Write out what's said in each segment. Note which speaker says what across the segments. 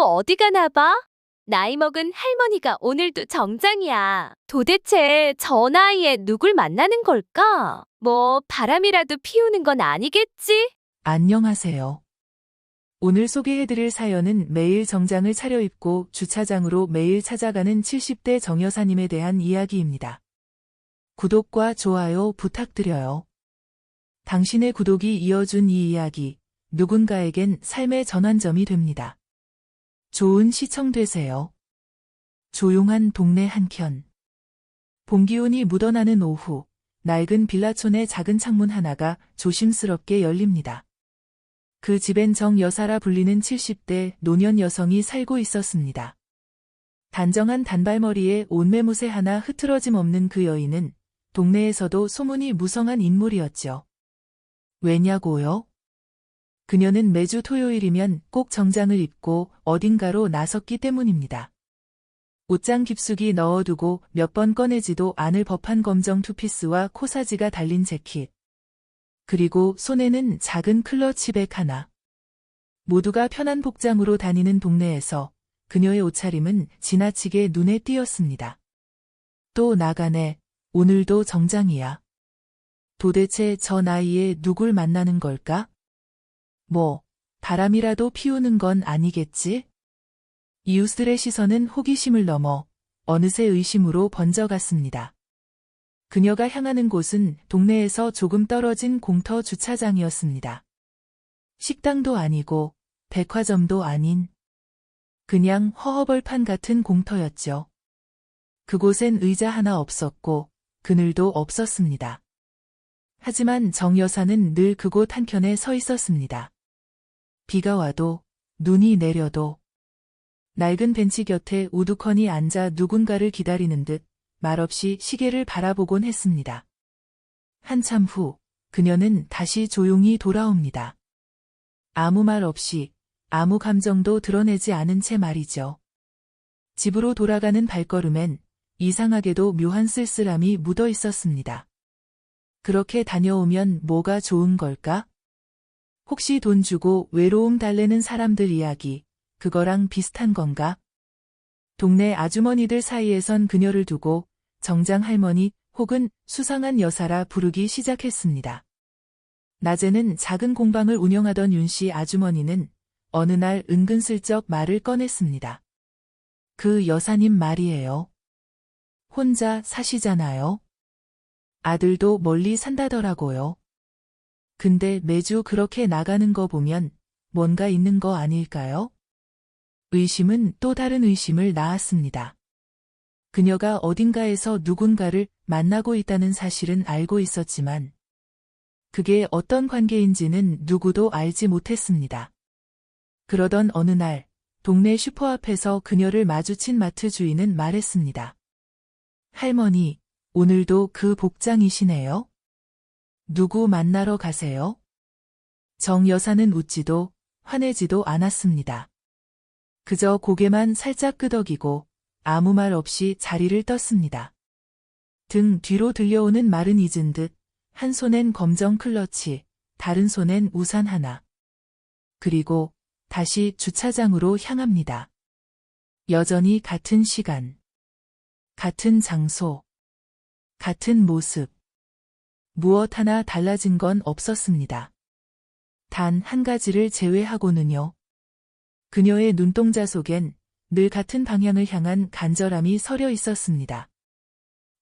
Speaker 1: 또 어디 가나 봐? 나이 먹은 할머니가 오늘도 정장이야. 도대체 저 나이에 누굴 만나는 걸까? 뭐 바람이라도 피우는 건 아니겠지?
Speaker 2: 안녕하세요. 오늘 소개해드릴 사연은 매일 정장을 차려입고 주차장으로 매일 찾아가는 70대 정 여사님에 대한 이야기입니다. 구독과 좋아요 부탁드려요. 당신의 구독이 이어준 이 이야기, 누군가에겐 삶의 전환점이 됩니다. 좋은 시청 되세요. 조용한 동네 한켠. 봄기운이 묻어나는 오후, 낡은 빌라촌의 작은 창문 하나가 조심스럽게 열립니다. 그 집엔 정 여사라 불리는 70대 노년 여성이 살고 있었습니다. 단정한 단발머리에 옷매무새 하나 흐트러짐 없는 그 여인은 동네에서도 소문이 무성한 인물이었죠. 왜냐고요? 그녀는 매주 토요일이면 꼭 정장을 입고 어딘가로 나섰기 때문입니다. 옷장 깊숙이 넣어두고 몇 번 꺼내지도 않을 법한 검정 투피스와 코사지가 달린 재킷. 그리고 손에는 작은 클러치백 하나. 모두가 편한 복장으로 다니는 동네에서 그녀의 옷차림은 지나치게 눈에 띄었습니다. 또 나가네. 오늘도 정장이야. 도대체 저 나이에 누굴 만나는 걸까? 뭐, 바람이라도 피우는 건 아니겠지? 이웃들의 시선은 호기심을 넘어 어느새 의심으로 번져갔습니다. 그녀가 향하는 곳은 동네에서 조금 떨어진 공터 주차장이었습니다. 식당도 아니고 백화점도 아닌 그냥 허허벌판 같은 공터였죠. 그곳엔 의자 하나 없었고 그늘도 없었습니다. 하지만 정 여사는 늘 그곳 한켠에 서 있었습니다. 비가 와도 눈이 내려도 낡은 벤치 곁에 우두커니 앉아 누군가를 기다리는 듯 말없이 시계를 바라보곤 했습니다. 한참 후 그녀는 다시 조용히 돌아옵니다. 아무 말 없이 아무 감정도 드러내지 않은 채 말이죠. 집으로 돌아가는 발걸음엔 이상하게도 묘한 쓸쓸함이 묻어 있었습니다. 그렇게 다녀오면 뭐가 좋은 걸까? 혹시 돈 주고 외로움 달래는 사람들 이야기, 그거랑 비슷한 건가? 동네 아주머니들 사이에선 그녀를 두고 정장 할머니 혹은 수상한 여사라 부르기 시작했습니다. 낮에는 작은 공방을 운영하던 윤씨 아주머니는 어느 날 은근슬쩍 말을 꺼냈습니다. 그 여사님 말이에요. 혼자 사시잖아요. 아들도 멀리 산다더라고요. 근데 매주 그렇게 나가는 거 보면 뭔가 있는 거 아닐까요? 의심은 또 다른 의심을 낳았습니다. 그녀가 어딘가에서 누군가를 만나고 있다는 사실은 알고 있었지만 그게 어떤 관계인지는 누구도 알지 못했습니다. 그러던 어느 날 동네 슈퍼 앞에서 그녀를 마주친 마트 주인은 말했습니다. 할머니, 오늘도 그 복장이시네요? 누구 만나러 가세요? 정 여사는 웃지도 화내지도 않았습니다. 그저 고개만 살짝 끄덕이고 아무 말 없이 자리를 떴습니다. 등 뒤로 들려오는 말은 잊은 듯 한 손엔 검정 클러치, 다른 손엔 우산 하나. 그리고 다시 주차장으로 향합니다. 여전히 같은 시간, 같은 장소, 같은 모습. 무엇 하나 달라진 건 없었습니다. 단 한 가지를 제외하고는요. 그녀의 눈동자 속엔 늘 같은 방향을 향한 간절함이 서려 있었습니다.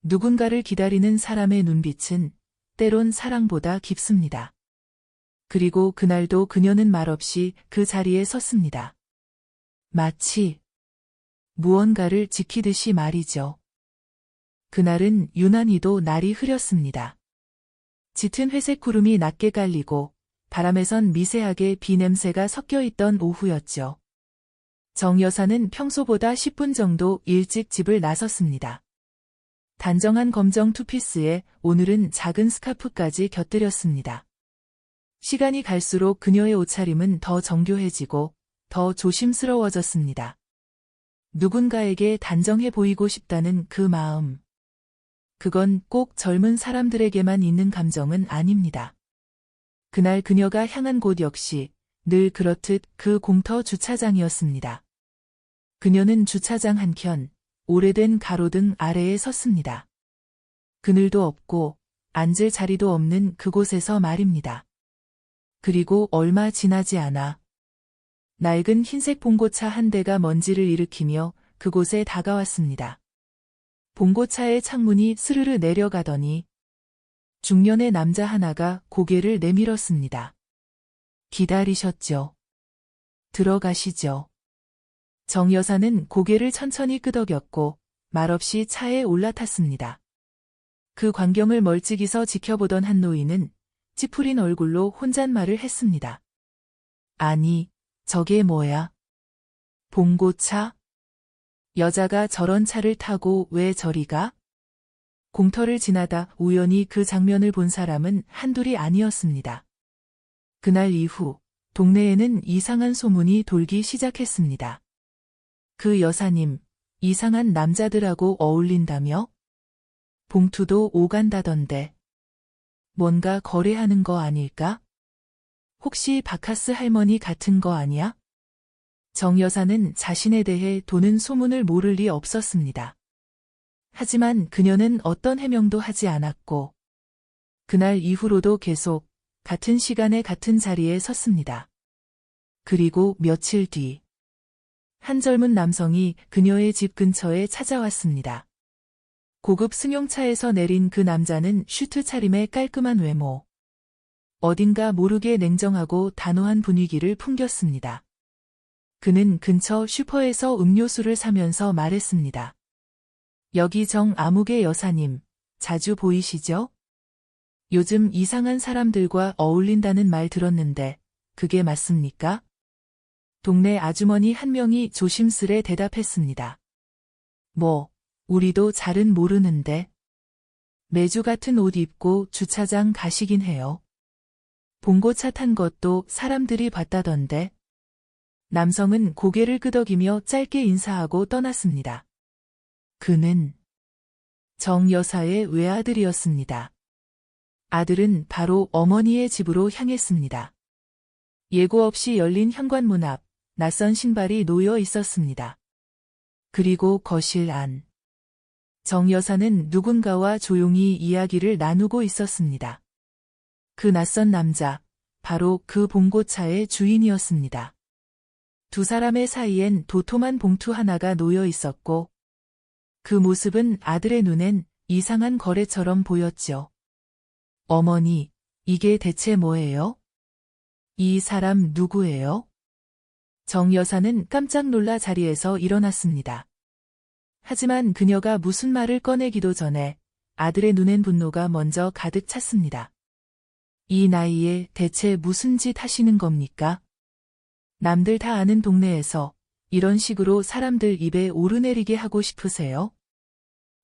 Speaker 2: 누군가를 기다리는 사람의 눈빛은 때론 사랑보다 깊습니다. 그리고 그날도 그녀는 말없이 그 자리에 섰습니다. 마치 무언가를 지키듯이 말이죠. 그날은 유난히도 날이 흐렸습니다. 짙은 회색 구름이 낮게 깔리고 바람에선 미세하게 비 냄새가 섞여 있던 오후였죠. 정 여사는 평소보다 10분 정도 일찍 집을 나섰습니다. 단정한 검정 투피스에 오늘은 작은 스카프까지 곁들였습니다. 시간이 갈수록 그녀의 옷차림은 더 정교해지고 더 조심스러워졌습니다. 누군가에게 단정해 보이고 싶다는 그 마음. 그건 꼭 젊은 사람들에게만 있는 감정은 아닙니다. 그날 그녀가 향한 곳 역시 늘 그렇듯 그 공터 주차장이었습니다. 그녀는 주차장 한켠 오래된 가로등 아래에 섰습니다. 그늘도 없고 앉을 자리도 없는 그곳에서 말입니다. 그리고 얼마 지나지 않아 낡은 흰색 봉고차 한 대가 먼지를 일으키며 그곳에 다가왔습니다. 봉고차의 창문이 스르르 내려가더니 중년의 남자 하나가 고개를 내밀었습니다. 기다리셨죠? 들어가시죠. 정 여사는 고개를 천천히 끄덕였고 말없이 차에 올라탔습니다. 그 광경을 멀찍이서 지켜보던 한 노인은 찌푸린 얼굴로 혼잣말을 했습니다. 아니, 저게 뭐야? 봉고차? 여자가 저런 차를 타고 왜 저리 가? 공터를 지나다 우연히 그 장면을 본 사람은 한둘이 아니었습니다. 그날 이후 동네에는 이상한 소문이 돌기 시작했습니다. 그 여사님, 이상한 남자들하고 어울린다며? 봉투도 오간다던데. 뭔가 거래하는 거 아닐까? 혹시 바카스 할머니 같은 거 아니야? 정 여사는 자신에 대해 도는 소문을 모를 리 없었습니다. 하지만 그녀는 어떤 해명도 하지 않았고, 그날 이후로도 계속 같은 시간에 같은 자리에 섰습니다. 그리고 며칠 뒤, 한 젊은 남성이 그녀의 집 근처에 찾아왔습니다. 고급 승용차에서 내린 그 남자는 슈트 차림의 깔끔한 외모. 어딘가 모르게 냉정하고 단호한 분위기를 풍겼습니다. 그는 근처 슈퍼에서 음료수를 사면서 말했습니다. 여기 정 아무개 여사님, 자주 보이시죠? 요즘 이상한 사람들과 어울린다는 말 들었는데, 그게 맞습니까? 동네 아주머니 한 명이 조심스레 대답했습니다. 뭐, 우리도 잘은 모르는데. 매주 같은 옷 입고 주차장 가시긴 해요. 봉고차 탄 것도 사람들이 봤다던데. 남성은 고개를 끄덕이며 짧게 인사하고 떠났습니다. 그는 정 여사의 외아들이었습니다. 아들은 바로 어머니의 집으로 향했습니다. 예고 없이 열린 현관문 앞 낯선 신발이 놓여 있었습니다. 그리고 거실 안. 정 여사는 누군가와 조용히 이야기를 나누고 있었습니다. 그 낯선 남자, 바로 그 봉고차의 주인이었습니다. 두 사람의 사이엔 도톰한 봉투 하나가 놓여 있었고, 그 모습은 아들의 눈엔 이상한 거래처럼 보였죠. 어머니, 이게 대체 뭐예요? 이 사람 누구예요? 정 여사는 깜짝 놀라 자리에서 일어났습니다. 하지만 그녀가 무슨 말을 꺼내기도 전에 아들의 눈엔 분노가 먼저 가득 찼습니다. 이 나이에 대체 무슨 짓 하시는 겁니까? 남들 다 아는 동네에서 이런 식으로 사람들 입에 오르내리게 하고 싶으세요?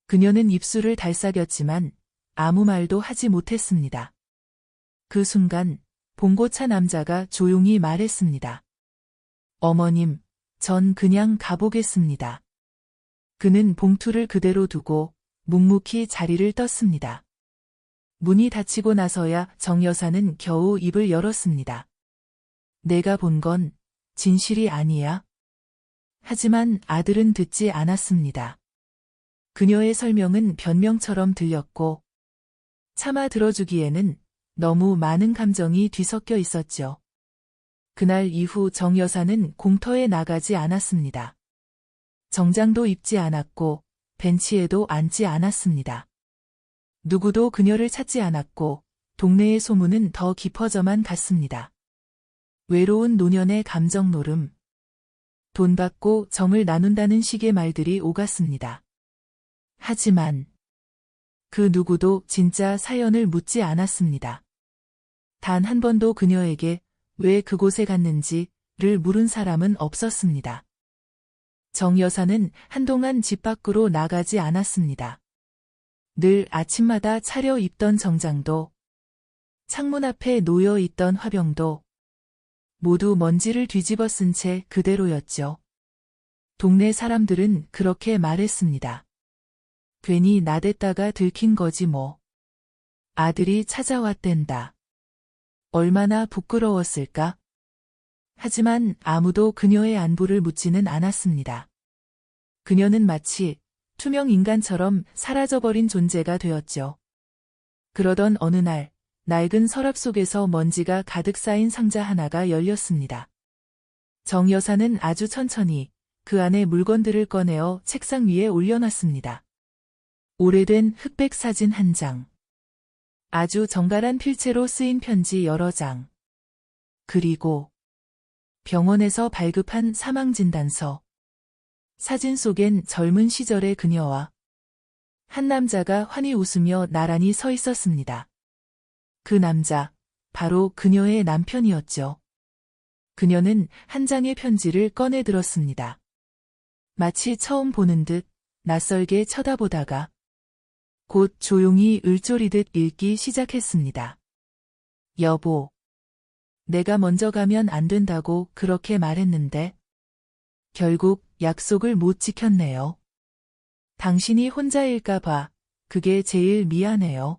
Speaker 2: 그녀는 입술을 달싹였지만 아무 말도 하지 못했습니다. 그 순간 봉고차 남자가 조용히 말했습니다. 어머님, 전 그냥 가보겠습니다. 그는 봉투를 그대로 두고 묵묵히 자리를 떴습니다. 문이 닫히고 나서야 정 여사는 겨우 입을 열었습니다. 내가 본 건 진실이 아니야. 하지만 아들은 듣지 않았습니다. 그녀의 설명은 변명처럼 들렸고 차마 들어주기에는 너무 많은 감정이 뒤섞여 있었죠. 그날 이후 정 여사는 공터에 나가지 않았습니다. 정장도 입지 않았고 벤치에도 앉지 않았습니다. 누구도 그녀를 찾지 않았고 동네의 소문은 더 깊어져만 갔습니다. 외로운 노년의 감정 노름. 돈 받고 정을 나눈다는 식의 말들이 오갔습니다. 하지만 그 누구도 진짜 사연을 묻지 않았습니다. 단 한 번도 그녀에게 왜 그곳에 갔는지를 물은 사람은 없었습니다. 정 여사는 한동안 집 밖으로 나가지 않았습니다. 늘 아침마다 차려 입던 정장도 창문 앞에 놓여 있던 화병도 모두 먼지를 뒤집어 쓴 채 그대로였죠. 동네 사람들은 그렇게 말했습니다. 괜히 나댔다가 들킨 거지 뭐. 아들이 찾아왔댄다. 얼마나 부끄러웠을까? 하지만 아무도 그녀의 안부를 묻지는 않았습니다. 그녀는 마치 투명 인간처럼 사라져버린 존재가 되었죠. 그러던 어느 날, 낡은 서랍 속에서 먼지가 가득 쌓인 상자 하나가 열렸습니다. 정 여사는 아주 천천히 그 안에 물건들을 꺼내어 책상 위에 올려놨습니다. 오래된 흑백 사진 한 장. 아주 정갈한 필체로 쓰인 편지 여러 장. 그리고 병원에서 발급한 사망진단서. 사진 속엔 젊은 시절의 그녀와 한 남자가 환히 웃으며 나란히 서 있었습니다. 그 남자, 바로 그녀의 남편이었죠. 그녀는 한 장의 편지를 꺼내 들었습니다. 마치 처음 보는 듯 낯설게 쳐다보다가 곧 조용히 을조리듯 읽기 시작했습니다. 여보. 내가 먼저 가면 안 된다고 그렇게 말했는데 결국 약속을 못 지켰네요. 당신이 혼자일까 봐 그게 제일 미안해요.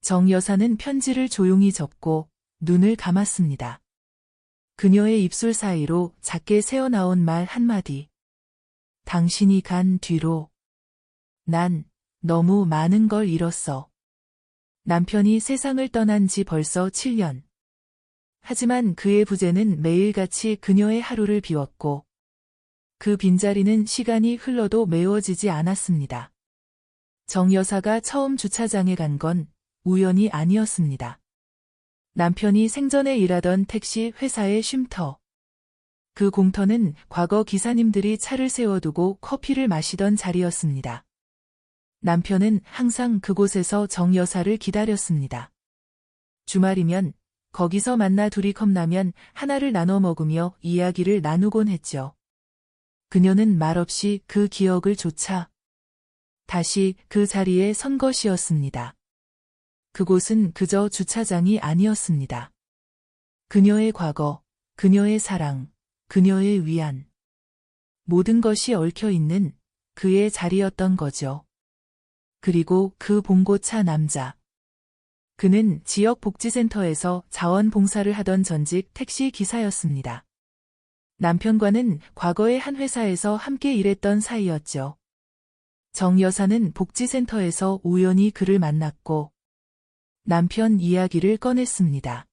Speaker 2: 정 여사는 편지를 조용히 접고 눈을 감았습니다. 그녀의 입술 사이로 작게 새어나온 말 한마디. 당신이 간 뒤로 난 너무 많은 걸 잃었어. 남편이 세상을 떠난 지 벌써 7년. 하지만 그의 부재는 매일같이 그녀의 하루를 비웠고 그 빈자리는 시간이 흘러도 메워지지 않았습니다. 정 여사가 처음 주차장에 간 건 우연이 아니었습니다. 남편이 생전에 일하던 택시 회사의 쉼터. 그 공터는 과거 기사님들이 차를 세워두고 커피를 마시던 자리였습니다. 남편은 항상 그곳에서 정 여사를 기다렸습니다. 주말이면 거기서 만나 둘이 컵라면 하나를 나눠 먹으며 이야기를 나누곤 했죠. 그녀는 말없이 그 기억을 쫓아 다시 그 자리에 선 것이었습니다. 그곳은 그저 주차장이 아니었습니다. 그녀의 과거, 그녀의 사랑, 그녀의 위안. 모든 것이 얽혀 있는 그의 자리였던 거죠. 그리고 그 봉고차 남자. 그는 지역 복지센터에서 자원봉사를 하던 전직 택시 기사였습니다. 남편과는 과거의 한 회사에서 함께 일했던 사이였죠. 정 여사는 복지센터에서 우연히 그를 만났고 남편 이야기를 꺼냈습니다.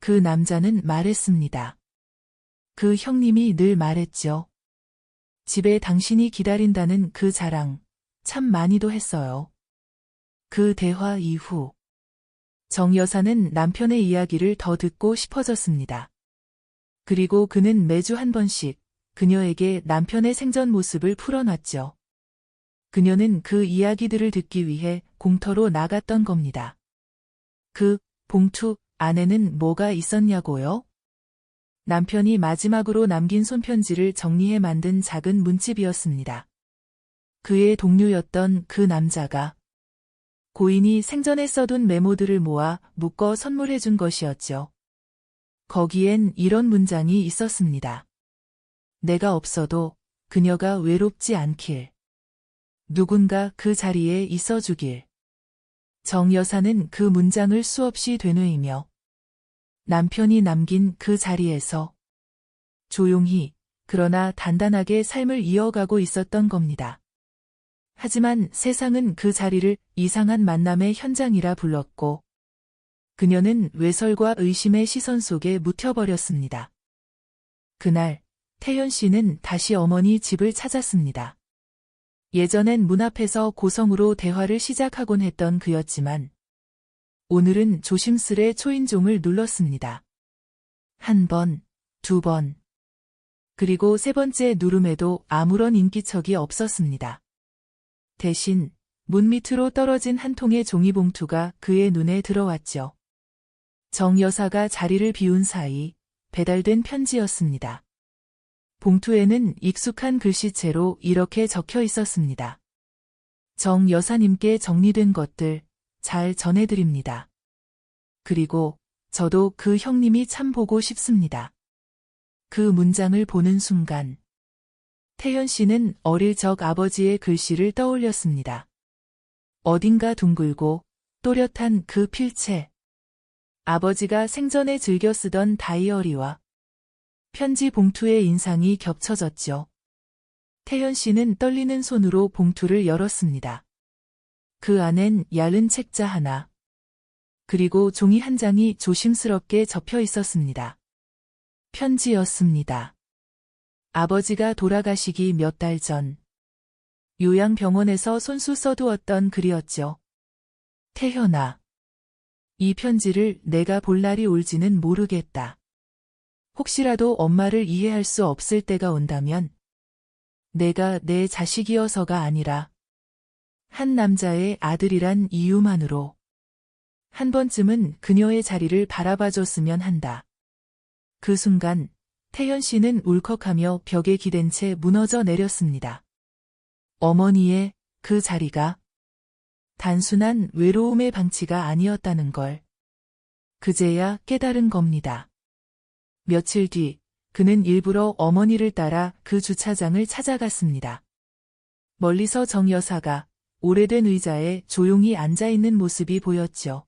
Speaker 2: 그 남자는 말했습니다. 그 형님이 늘 말했죠. 집에 당신이 기다린다는 그 자랑 참 많이도 했어요. 그 대화 이후 정 여사는 남편의 이야기를 더 듣고 싶어졌습니다. 그리고 그는 매주 한 번씩 그녀에게 남편의 생전 모습을 풀어놨죠. 그녀는 그 이야기들을 듣기 위해 공터로 나갔던 겁니다. 그 봉투 안에는 뭐가 있었냐고요? 남편이 마지막으로 남긴 손편지를 정리해 만든 작은 문집이었습니다. 그의 동료였던 그 남자가 고인이 생전에 써둔 메모들을 모아 묶어 선물해 준 것이었죠. 거기엔 이런 문장이 있었습니다. 내가 없어도 그녀가 외롭지 않길. 누군가 그 자리에 있어 주길. 정 여사는 그 문장을 수없이 되뇌이며 남편이 남긴 그 자리에서 조용히 그러나 단단하게 삶을 이어가고 있었던 겁니다. 하지만 세상은 그 자리를 이상한 만남의 현장이라 불렀고 그녀는 외설과 의심의 시선 속에 묻혀버렸습니다. 그날 태연 씨는 다시 어머니 집을 찾았습니다. 예전엔 문 앞에서 고성으로 대화를 시작하곤 했던 그였지만 오늘은 조심스레 초인종을 눌렀습니다. 한 번, 두 번. 그리고 세 번째 누름에도 아무런 인기척이 없었습니다. 대신 문 밑으로 떨어진 한 통의 종이봉투가 그의 눈에 들어왔죠. 정 여사가 자리를 비운 사이 배달된 편지였습니다. 봉투에는 익숙한 글씨체로 이렇게 적혀 있었습니다. 정 여사님께 정리된 것들 잘 전해드립니다. 그리고 저도 그 형님이 참 보고 싶습니다. 그 문장을 보는 순간 태연 씨는 어릴 적 아버지의 글씨를 떠올렸습니다. 어딘가 둥글고 또렷한 그 필체. 아버지가 생전에 즐겨 쓰던 다이어리와 편지 봉투의 인상이 겹쳐졌죠. 태현 씨는 떨리는 손으로 봉투를 열었습니다. 그 안엔 얇은 책자 하나, 그리고 종이 한 장이 조심스럽게 접혀 있었습니다. 편지였습니다. 아버지가 돌아가시기 몇 달 전, 요양병원에서 손수 써두었던 글이었죠. 태현아. 이 편지를 내가 볼 날이 올지는 모르겠다. 혹시라도 엄마를 이해할 수 없을 때가 온다면 내가 내 자식이어서가 아니라 한 남자의 아들이란 이유만으로 한 번쯤은 그녀의 자리를 바라봐줬으면 한다. 그 순간 태현 씨는 울컥하며 벽에 기댄 채 무너져 내렸습니다. 어머니의 그 자리가 단순한 외로움의 방치가 아니었다는 걸 그제야 깨달은 겁니다. 며칠 뒤 그는 일부러 어머니를 따라 그 주차장을 찾아갔습니다. 멀리서 정 여사가 오래된 의자에 조용히 앉아 있는 모습이 보였죠.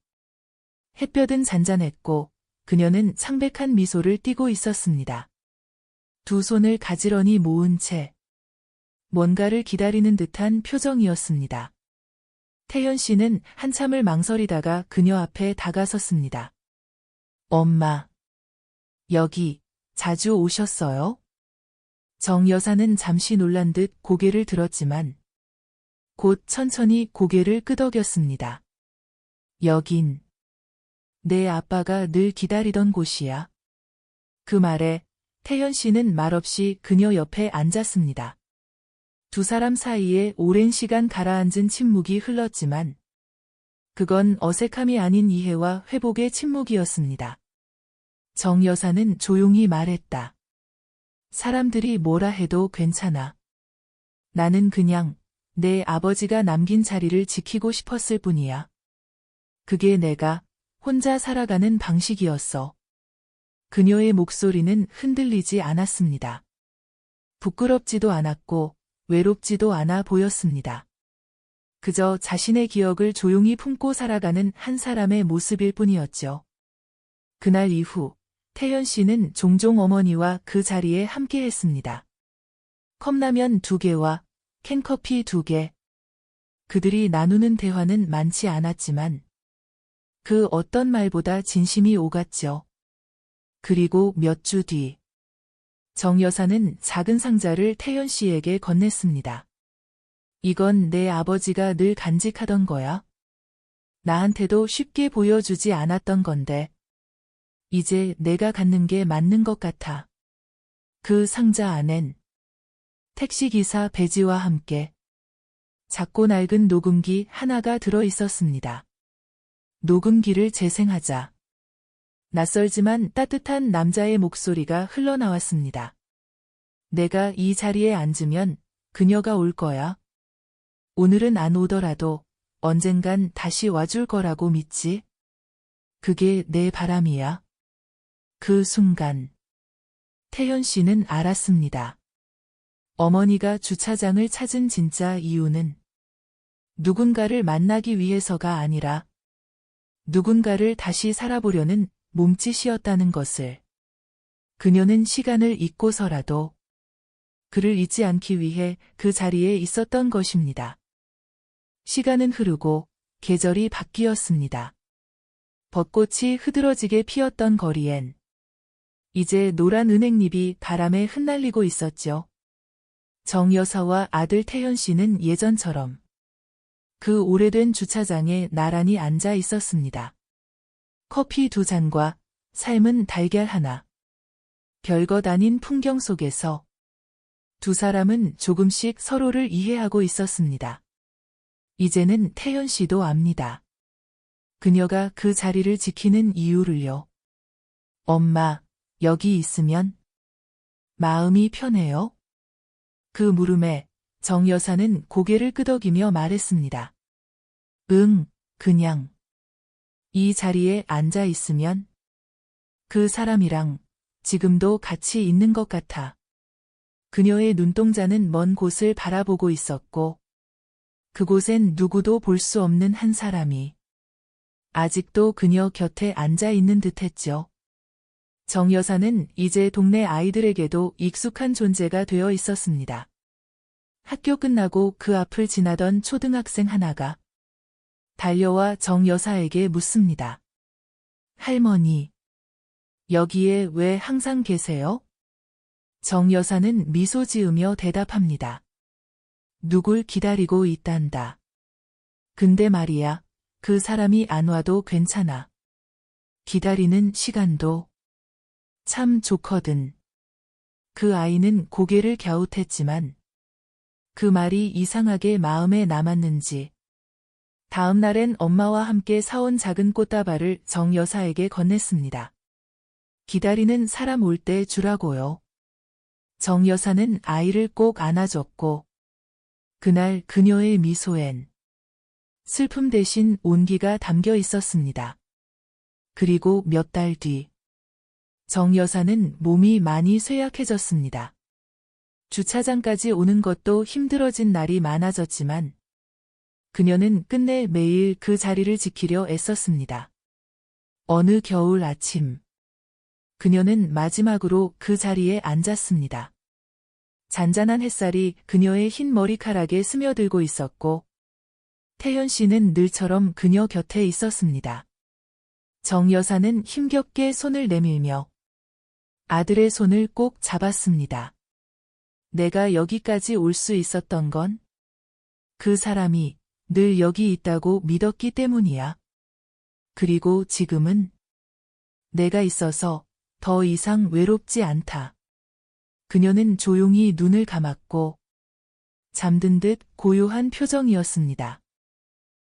Speaker 2: 햇볕은 잔잔했고 그녀는 창백한 미소를 띠고 있었습니다. 두 손을 가지런히 모은 채 뭔가를 기다리는 듯한 표정이었습니다. 태현 씨는 한참을 망설이다가 그녀 앞에 다가섰습니다. 엄마. 여기 자주 오셨어요? 정 여사는 잠시 놀란 듯 고개를 들었지만 곧 천천히 고개를 끄덕였습니다. 여긴 내 아빠가 늘 기다리던 곳이야. 그 말에 태현 씨는 말없이 그녀 옆에 앉았습니다. 두 사람 사이에 오랜 시간 가라앉은 침묵이 흘렀지만 그건 어색함이 아닌 이해와 회복의 침묵이었습니다. 정 여사는 조용히 말했다. 사람들이 뭐라 해도 괜찮아. 나는 그냥 내 아버지가 남긴 자리를 지키고 싶었을 뿐이야. 그게 내가 혼자 살아가는 방식이었어. 그녀의 목소리는 흔들리지 않았습니다. 부끄럽지도 않았고 외롭지도 않아 보였습니다. 그저 자신의 기억을 조용히 품고 살아가는 한 사람의 모습일 뿐이었죠. 그날 이후 태연 씨는 종종 어머니와 그 자리에 함께 했습니다. 컵라면 두 개와 캔커피 두 개. 그들이 나누는 대화는 많지 않았지만 그 어떤 말보다 진심이 오갔죠. 그리고 몇 주 뒤, 정 여사는 작은 상자를 태연 씨에게 건넸습니다. 이건 내 아버지가 늘 간직하던 거야. 나한테도 쉽게 보여주지 않았던 건데, 이제 내가 갖는 게 맞는 것 같아. 그 상자 안엔 택시기사 배지와 함께 작고 낡은 녹음기 하나가 들어 있었습니다. 녹음기를 재생하자. 낯설지만 따뜻한 남자의 목소리가 흘러나왔습니다. 내가 이 자리에 앉으면 그녀가 올 거야. 오늘은 안 오더라도 언젠간 다시 와줄 거라고 믿지? 그게 내 바람이야. 그 순간 태현 씨는 알았습니다. 어머니가 주차장을 찾은 진짜 이유는 누군가를 만나기 위해서가 아니라 누군가를 다시 살아보려는 몸짓이었다는 것을 그녀는 시간을 잊고서라도 그를 잊지 않기 위해 그 자리에 있었던 것입니다. 시간은 흐르고 계절이 바뀌었습니다. 벚꽃이 흐드러지게 피었던 거리엔 이제 노란 은행잎이 바람에 흩날리고 있었죠. 정 여사와 아들 태현 씨는 예전처럼 그 오래된 주차장에 나란히 앉아 있었습니다. 커피 두 잔과 삶은 달걀 하나. 별것 아닌 풍경 속에서 두 사람은 조금씩 서로를 이해하고 있었습니다. 이제는 태연 씨도 압니다. 그녀가 그 자리를 지키는 이유를요. 엄마, 여기 있으면 마음이 편해요? 그 물음에 정 여사는 고개를 끄덕이며 말했습니다. 응, 그냥. 이 자리에 앉아 있으면 그 사람이랑 지금도 같이 있는 것 같아. 그녀의 눈동자는 먼 곳을 바라보고 있었고 그곳엔 누구도 볼 수 없는 한 사람이 아직도 그녀 곁에 앉아 있는 듯 했죠. 정 여사는 이제 동네 아이들에게도 익숙한 존재가 되어 있었습니다. 학교 끝나고 그 앞을 지나던 초등학생 하나가 달려와 정 여사에게 묻습니다. 할머니, 여기에 왜 항상 계세요? 정 여사는 미소 지으며 대답합니다. 누굴 기다리고 있단다. 근데 말이야, 그 사람이 안 와도 괜찮아. 기다리는 시간도 참 좋거든. 그 아이는 고개를 갸웃했지만 그 말이 이상하게 마음에 남았는지 다음 날엔 엄마와 함께 사온 작은 꽃다발을 정 여사에게 건넸습니다. 기다리는 사람 올 때 주라고요. 정 여사는 아이를 꼭 안아줬고 그날 그녀의 미소엔 슬픔 대신 온기가 담겨 있었습니다. 그리고 몇 달 뒤, 정 여사는 몸이 많이 쇠약해졌습니다. 주차장까지 오는 것도 힘들어진 날이 많아졌지만, 그녀는 끝내 매일 그 자리를 지키려 애썼습니다. 어느 겨울 아침, 그녀는 마지막으로 그 자리에 앉았습니다. 잔잔한 햇살이 그녀의 흰 머리카락에 스며들고 있었고, 태현 씨는 늘처럼 그녀 곁에 있었습니다. 정 여사는 힘겹게 손을 내밀며 아들의 손을 꼭 잡았습니다. 내가 여기까지 올 수 있었던 건 그 사람이 늘 여기 있다고 믿었기 때문이야. 그리고 지금은 내가 있어서 더 이상 외롭지 않다. 그녀는 조용히 눈을 감았고 잠든 듯 고요한 표정이었습니다.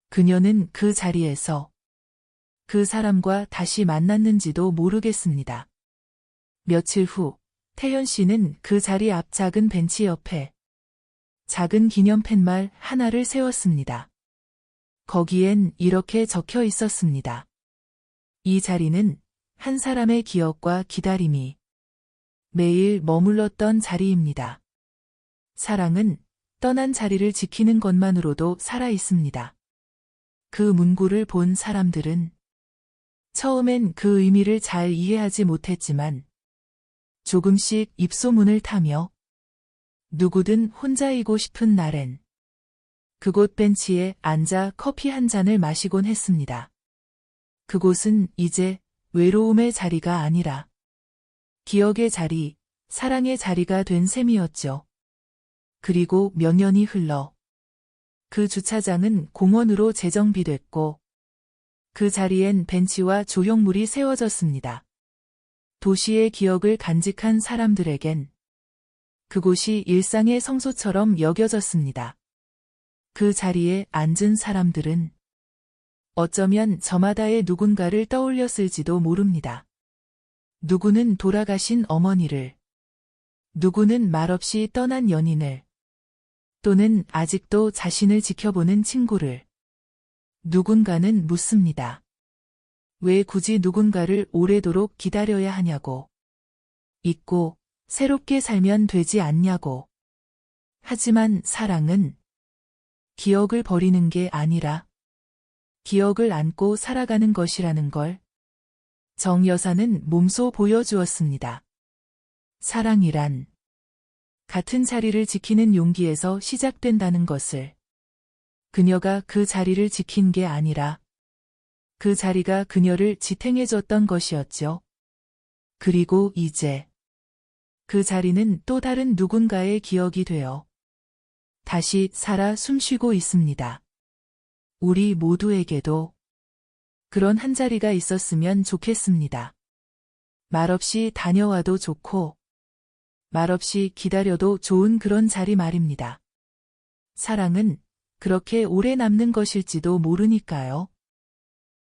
Speaker 2: 그녀는 그 자리에서 그 사람과 다시 만났는지도 모르겠습니다. 며칠 후 태현 씨는 그 자리 앞 작은 벤치 옆에 작은 기념 팻말 하나를 세웠습니다. 거기엔 이렇게 적혀 있었습니다. 이 자리는 한 사람의 기억과 기다림이 매일 머물렀던 자리입니다. 사랑은 떠난 자리를 지키는 것만으로도 살아 있습니다. 그 문구를 본 사람들은 처음엔 그 의미를 잘 이해하지 못했지만 조금씩 입소문을 타며 누구든 혼자이고 싶은 날엔 그곳 벤치에 앉아 커피 한 잔을 마시곤 했습니다. 그곳은 이제 외로움의 자리가 아니라 기억의 자리, 사랑의 자리가 된 셈이었죠. 그리고 몇 년이 흘러 그 주차장은 공원으로 재정비됐고 그 자리엔 벤치와 조형물이 세워졌습니다. 도시의 기억을 간직한 사람들에겐 그곳이 일상의 성소처럼 여겨졌습니다. 그 자리에 앉은 사람들은 어쩌면 저마다의 누군가를 떠올렸을지도 모릅니다. 누구는 돌아가신 어머니를, 누구는 말없이 떠난 연인을, 또는 아직도 자신을 지켜보는 친구를, 누군가는 묻습니다. 왜 굳이 누군가를 오래도록 기다려야 하냐고. 잊고 새롭게 살면 되지 않냐고. 하지만 사랑은 기억을 버리는 게 아니라 기억을 안고 살아가는 것이라는 걸 정 여사는 몸소 보여주었습니다. 사랑이란 같은 자리를 지키는 용기에서 시작된다는 것을 그녀가 그 자리를 지킨 게 아니라 그 자리가 그녀를 지탱해줬던 것이었죠. 그리고 이제 그 자리는 또 다른 누군가의 기억이 되어 다시 살아 숨쉬고 있습니다. 우리 모두에게도 그런 한 자리가 있었으면 좋겠습니다. 말없이 다녀와도 좋고, 말없이 기다려도 좋은 그런 자리 말입니다. 사랑은 그렇게 오래 남는 것일지도 모르니까요.